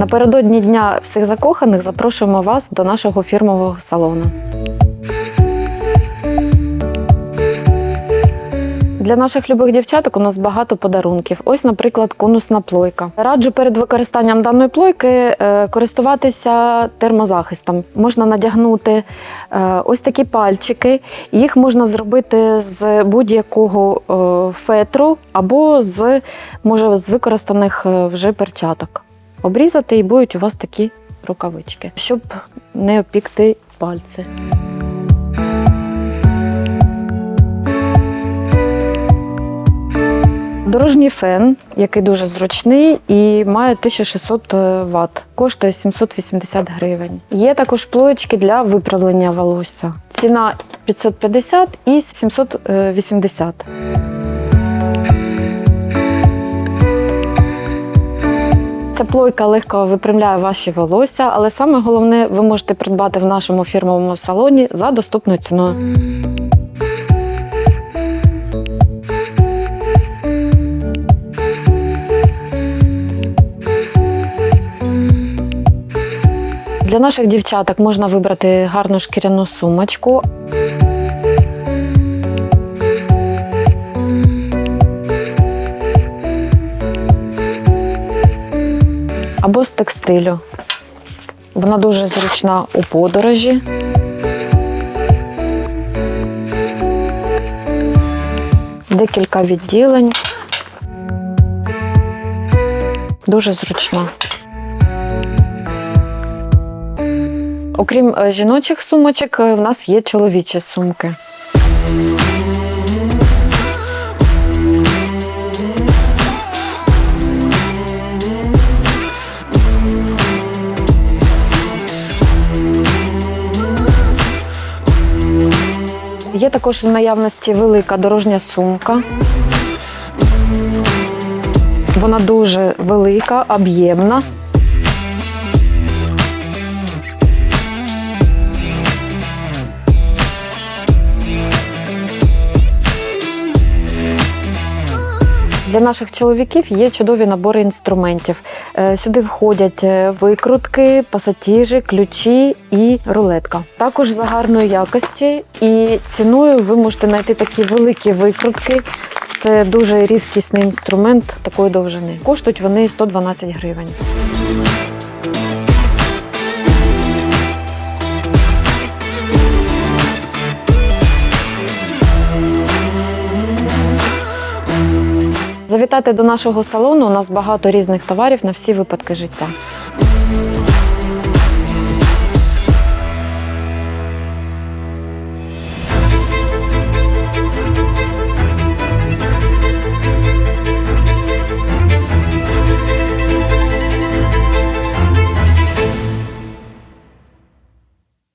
Напередодні дня всіх закоханих запрошуємо вас до нашого фірмового салону. Для наших любих дівчаток у нас багато подарунків. Ось, наприклад, конусна плойка. Раджу перед використанням даної плойки е, користуватися термозахистом. Можна надягнути е, ось такі пальчики. Їх можна зробити з будь-якого е, фетру або з, може, з використаних вже перчаток. Обрізати і будуть у вас такі рукавички, щоб не опікти пальці. Дорожній фен, який дуже зручний і має 1600 Вт, коштує 780 гривень. Є також плоєчки для виправлення волосся. Ціна 550 і 780. Ця плойка легко випрямляє ваші волосся, але саме головне, ви можете придбати в нашому фірмовому салоні за доступною ціною. Для наших дівчаток можна вибрати гарну шкіряну сумочку. Або з текстилю. Вона дуже зручна у подорожі. Декілька відділень. Дуже зручна. Окрім е, жіночих сумочок, е, в нас є чоловічі сумки. Є також в наявності велика дорожня сумка. Вона дуже велика, об'ємна. Для наших чоловіків є чудові набори інструментів. Е, Сюди входять е, викрутки, пасатіжі, ключі і рулетка. Також за гарної якості і ціною ви можете знайти такі великі викрутки. Це дуже рідкісний інструмент такої довжини. Коштують вони 112 гривень. Завітайте до нашого салону. У нас багато різних товарів на всі випадки життя.